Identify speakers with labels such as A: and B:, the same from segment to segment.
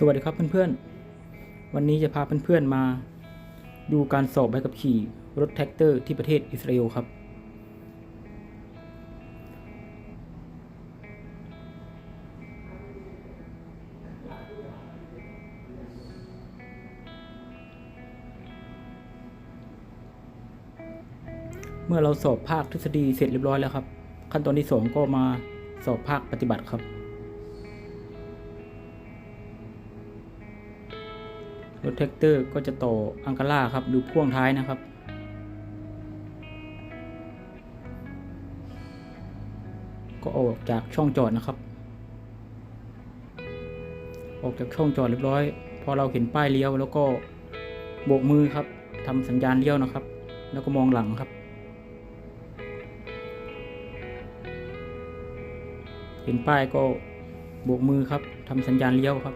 A: สวัสดีครับเพื่อนๆ วันนี้จะพาเพื่อนๆมาดูการสอบใบขับขี่รถแท็กเตอร์ที่ประเทศอิสราเอลครับ เมื่อเราสอบภาคทฤษฎีเสร็จเรียบร้อยแล้วครับ ขั้นตอนที่สองก็มาสอบภาคปฏิบัติครับ รถแท็กเตอร์ก็จะต่ออังกาล่าครับ ดูพ่วงท้ายนะครับ ก็ออกจากช่องจอดนะครับ ออกจากช่องจอดเรียบร้อย พอเราเห็นป้ายเลี้ยวแล้วก็โบกมือครับทำสัญญาณเลี้ยวนะครับ แล้วก็มองหลังครับ เห็นป้ายก็โบกมือครับทำสัญญาณเลี้ยวครับ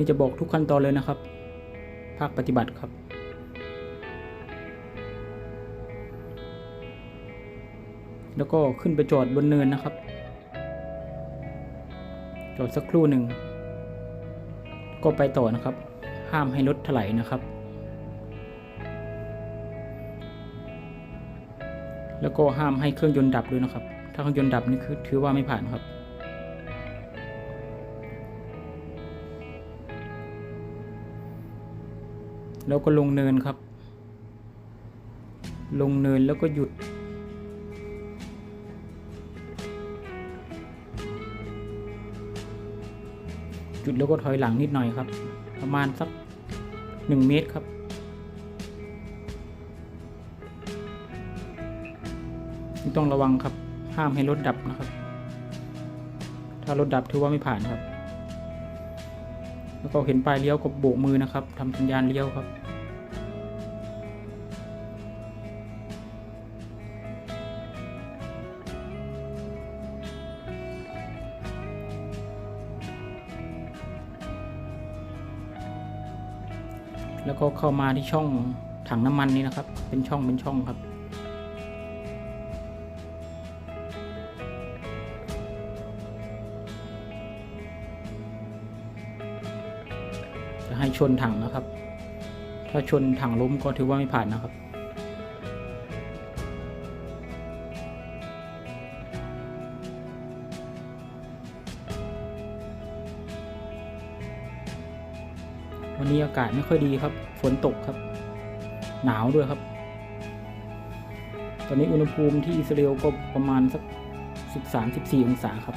A: นี่จะบอกทุกขั้นตอนเลยนะครับ ภาคปฏิบัติครับแล้วก็ขึ้นไปจอดบนเนินนะครับ จอดสักครู่หนึ่ง ก็ไปต่อนะครับ ห้ามให้รถถลายนะครับ แล้วก็ห้ามให้เครื่องยนต์ดับด้วยนะครับ ถ้าเครื่องยนต์ดับนี่คือถือว่าไม่ผ่านครับ แล้วก็ลงเนินครับ ลงเนินแล้วก็หยุดหยุดแล้วก็ถอยหลังนิดหน่อยครับ ประมาณสักหนึ่งเมตรครับต้องระวังครับ ห้ามให้รถดับนะครับ ถ้ารถดับถือว่าไม่ผ่านครับ แล้วก็เห็นป้ายเลี้ยวก็โบกมือนะครับทำสัญญาณเลี้ยวครับ แล้วก็เข้ามาที่ช่องถังน้ำมันนี้นะครับ เป็นช่องเป็นช่องครับ จะให้ชนถังนะครับ ถ้าชนถังล้มก็ถือว่าไม่ผ่านนะครับ วันนี้อากาศไม่ค่อยดีครับ ฝนตกครับ หนาวด้วยครับ ตอนนี้อุณหภูมิที่อิสราเอลก็ประมาณสัก 13-14 องศาครับ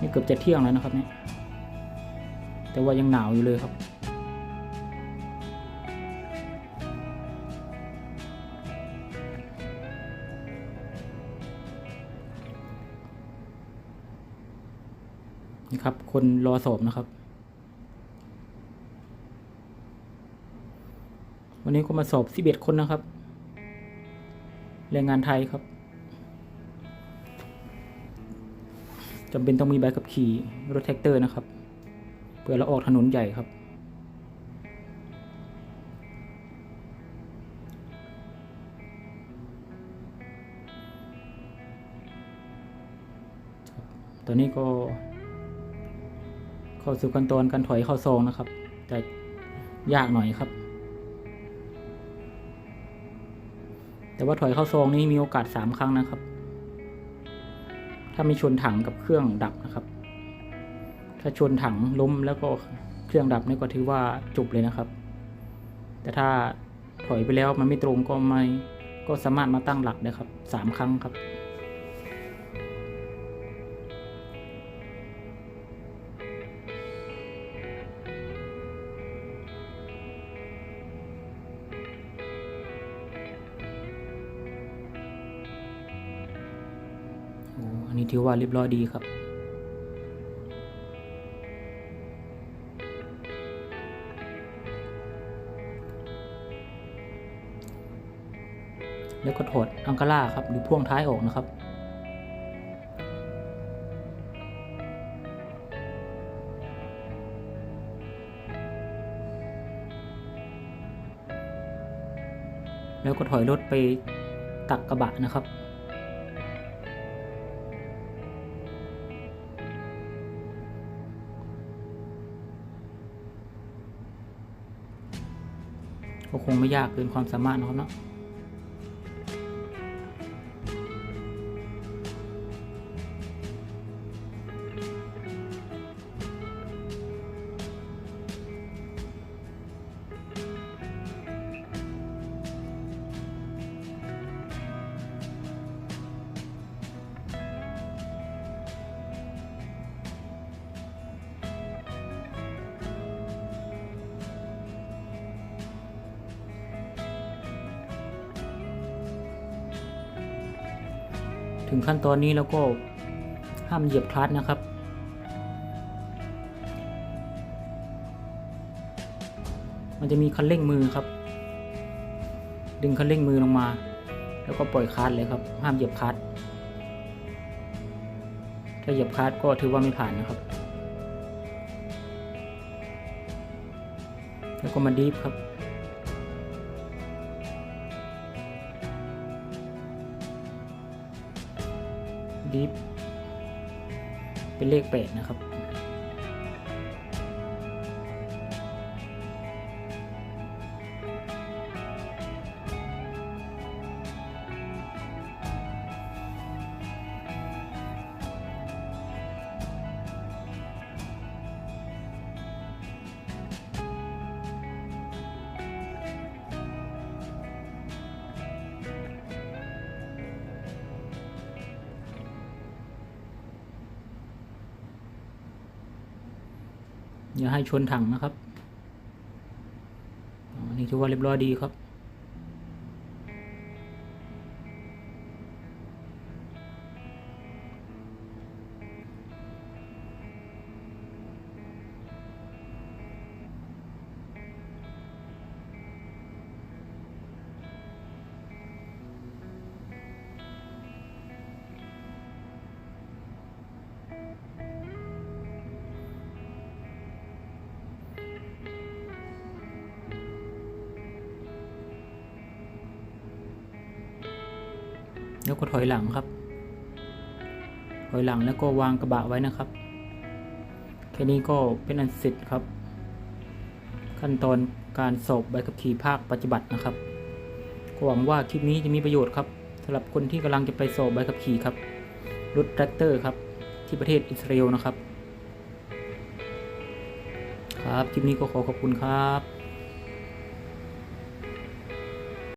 A: นี่เกือบจะเที่ยงแล้วนะครับเนี่ยแต่ว่ายังหนาวอยู่เลยครับ นี่ครับ คนรอสอบนะครับ วันนี้ก็มาสอบ11คนนะครับแรงงานไทยครับจำเป็นต้องมีใบขับขี่รถแท็กเตอร์นะครับเพื่อเราออกถนนใหญ่ครับ ตอนนี้ก็ เข้าสู่ขั้นตอนการถอยเข้าซองนะครับแต่ยากหน่อยครับ แต่ว่าถอยเข้าซองนี้มีโอกาสสามครั้งนะครับ ถ้าไม่ชนถังกับเครื่องดับนะครับ ถ้าชนถังล้มแล้วก็เครื่องดับนี่ก็ถือว่าจบเลยนะครับ แต่ถ้าถอยไปแล้วมันไม่ตรงก็ไม่ก็สามารถมาตั้งหลักได้ครับสามครั้งครับ นี้ถือว่าเรียบร้อยดีครับ แล้วก็ถอดอังกาล่าครับหรือพ่วงท้ายออกนะครับแล้วก็ถอยรถไปตักกระบะนะครับ ก็คงไม่ยากเกินความสามารถนะครับเนาะ ถึงขั้นตอนนี้แล้วก็ห้ามเหยียบคลัตช์นะครับ มันจะมีคันเร่งมือครับ ดึงคันเร่งมือลงมา แล้วก็ปล่อยคลัตช์เลยครับ ห้ามเหยียบคลัตช์ถ้าเหยียบคลัตช์ก็ถือว่าไม่ผ่านนะครับ แล้วก็มาดีฟครับ ดิฟเป็นเลขแปดนะครับ อย่าให้ชนถังนะครับ อันนี้ถือว่าเรียบร้อยดีครับ แล้วก็ถอยหลังครับ ถอยหลังแล้วก็วางกระบะไว้นะครับ แค่นี้ก็เป็นอันเสร็จครับ ขั้นตอนการสอบใบขับขี่ภาคปฏิบัตินะครับก็หวังว่าคลิปนี้จะมีประโยชน์ครับสำหรับคนที่กำลังจะไปสอบใบขับขี่ครับรถแทรกเตอร์ครับ ที่ประเทศอิสราเอลนะครับ ครับคลิปนี้ก็ขอขอบคุณครับ